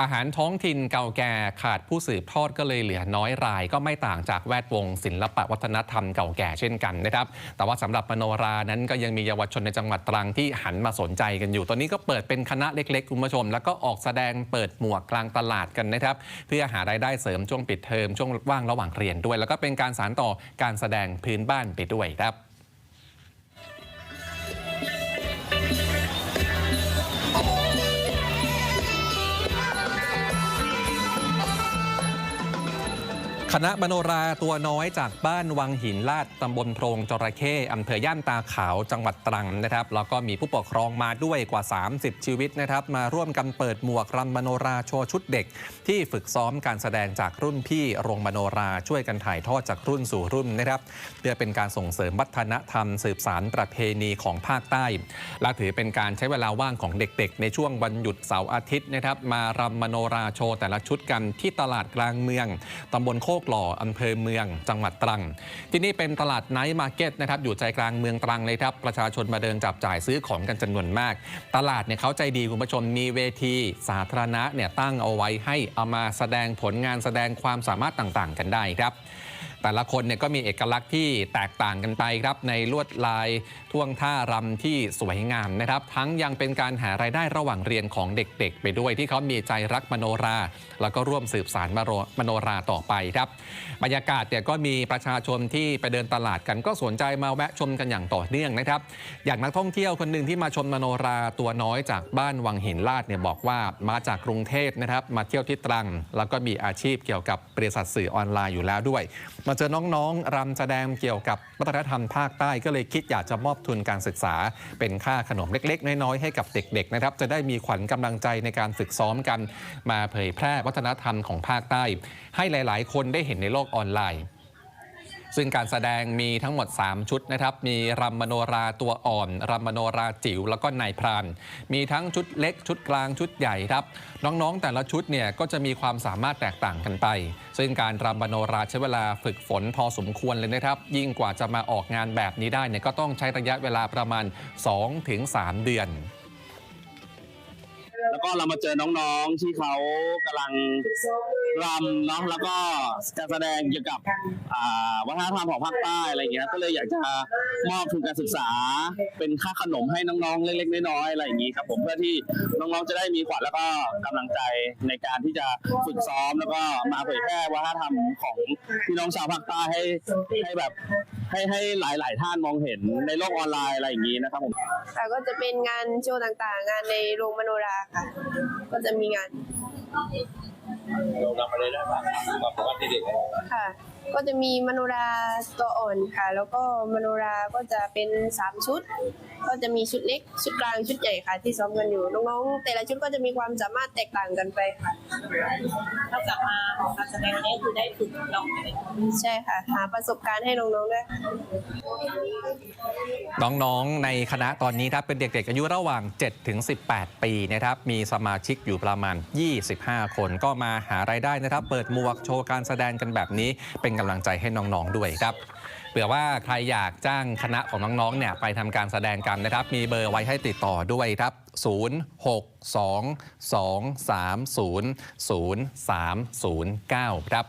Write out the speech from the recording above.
อาหารท้องถิ่นเก่าแก่ขาดผู้สืบทอดก็เลยเหลือน้อยราย ก็ไม่ต่างจากแวดวงศิลปวัฒนธรรมเก่าแก่เช่นกันนะครับแต่ว่าสำหรับมโนรานั้นก็ยังมีเยาวชนในจังหวัดตรังที่หันมาสนใจกันอยู่ ตอนนี้ก็เปิดเป็นคณะเล็กๆคุณผู้ชม แล้วก็ออกแสดงเปิดหมวกกลางตลาดกันนะครับเพื่อหารายได้เสริมช่วงปิดเทอมช่วงว่างระหว่างเรียนด้วย แล้วก็เป็นการสานต่อการแสดงพื้นบ้านไปด้วยครับ คณะมโนราตัวน้อยจากบ้านวังหินลาดตำบลโพรงจระเข้อำเภอย่านตาขาวจังหวัดตรังนะครับ แล้วก็มีผู้ปกครองมาด้วยกว่า 30 ชีวิตนะครับ มาร่วมกันเปิดหมวกรำมโนราโชว์ชุดเด็ก ที่ฝึกซ้อมการแสดงจากรุ่นพี่โรงมโนราช่วยกันถ่ายทอดจากรุ่นสู่รุ่นนะครับเพื่อเป็นการส่งเสริมวัฒนธรรม สืบสานประเพณีของภาคใต้ และถือเป็นการใช้เวลาว่างของเด็กๆ ในช่วงวันหยุดเสาร์อาทิตย์นะครับมารำมโนราโชว์แต่ละชุดกันที่ตลาดกลางเมืองตำบลโคกหล่ออำเภอเมืองจังหวัดตรัง ที่นี่เป็นตลาดไนท์มาร์เก็ตนะครับอยู่ใจกลางเมืองตรังเลยครับประชาชนมาเดินจับจ่ายซื้อของกันจำนวนมาก ตลาดเนี่ยเขาใจดีคุณผู้ชมมีเวทีสาธารณะเนี่ยตั้งเอาไว้ให้เอามาแสดงผลงานแสดงความสามารถต่างๆ กันได้ครับแต่ละคนเนี่ยก็มีเอกลักษณ์ที่แตกต่างกันไปครับ ในลวดลายท่วงท่ารำที่สวยงามนะครับ ทั้งยังเป็นการหารายได้ระหว่างเรียนของเด็กๆ ไปด้วยที่เขามีใจรักมโนรา แล้วก็ร่วมสืบสารมโนมโนราต่อไปครับบรรยากาศเนี่ยก็มีประชาชนที่ไปเดินตลาดกันก็สนใจมาแวะชมกันอย่างต่อเนื่องนะครับ อย่างนักท่องเที่ยวคนหนึ่งที่มาชมมโนราตัวน้อยจากบ้านวังหินลาดเนี่ยบอกว่ามาจากกรุงเทพนะครับ มาเที่ยวที่ตรัง แล้วก็มีอาชีพเกี่ยวกับบริษัทสื่อออนไลน์อยู่แล้วด้วย มาเจอน้องๆรำแสดงเกี่ยวกับวัฒนธรรมภาคใต้ก็เลยคิดอยากจะมอบทุนการศึกษา เป็นค่าขนมเล็ก ๆ น้อยๆให้กับเด็กๆนะครับจะได้มีขวัญกำลังใจในการฝึกซ้อมกัน มาเผยแพร่วัฒนธรรมของภาคใต้ ให้หลาย ๆ คนได้เห็นในโลกออนไลน์ ซึ่งการแสดงมีทั้งหมด 3 ชุดนะครับ มีรำมโนราตัวอ่อนรำมโนราจิ๋วแล้วก็นายพราน มีทั้งชุดเล็กชุดกลางชุดใหญ่ครับ น้องๆแต่ละชุดเนี่ยก็จะมีความสามารถแตกต่างกันไป ซึ่งการรำมโนราใช้เวลาฝึกฝนพอสมควรเลยนะครับ ยิ่งกว่าจะมาออกงานแบบนี้ได้เนี่ยก็ต้องใช้ระยะเวลาประมาณ 2-3 เดือนแล้วก็เรามาเจอน้องๆที่เขากำลัง รำเนาะแล้วก็การแสดงเกี่ยวกับวัฒนธรรมของภาคใต้อะไรอย่างเงี้ยก็เลยอยากจะมอบทุนการศึกษา เป็นค่าขนมให้น้องๆเล็กๆน้อยๆอะไรอย่างงี้ครับผมเพื่อที่น้องๆจะได้มีขวัญแล้วก็กำลังใจในการที่จะฝึกซ้อมแล้วก็มาเผยแพร่วัฒนธรรมของพี่น้องชาวภาคใต้ให้ให้แบบให้ให้หลาย ๆ ท่านมองเห็นในโลกออนไลน์อะไรอย่างงี้นะครับผมค่ะก็จะเป็นงานโชว์ต่างๆ งานในโรงมโนราค่ะ ก็จะมีงาน เรานำอะไรได้บ้างครับแบบว่เด็กค่ะ ก็จะมีมโนราตัวอ่อนค่ะ แล้วก็มโนราก็จะเป็นสามชุด ก็จะมีชุดเล็ก ชุดกลางชุดใหญ่ค่ะที่ซ้อมกันอยู่น้องๆแต่ละชุดก็จะมีความสามารถแตกต่างกันไปค่ะนอกจากมาของการแสดงวันนี้คือได้ฝึกร้องเพลงใช่ค่ะ หาประสบการณ์ให้น้องๆด้วยน้องๆในคณะตอนนี้ครับเป็นเด็กๆอายุระหว่าง 7 ถึง 18 ปีนะครับมีสมาชิกอยู่ประมาณ 25 คน ก็มาหารายได้นะครับ เปิดหมวกโชว์การแสดงกันแบบนี้เป็นกำลังใจให้น้องๆด้วยครับเผื่อว่าใครอยากจ้างคณะของน้องๆเนี่ยไปทำการแสดงกันนะครับ มีเบอร์ไว้ให้ติดต่อด้วยครับ 0 6 2 2 3 0 0 3 0 9 ครับ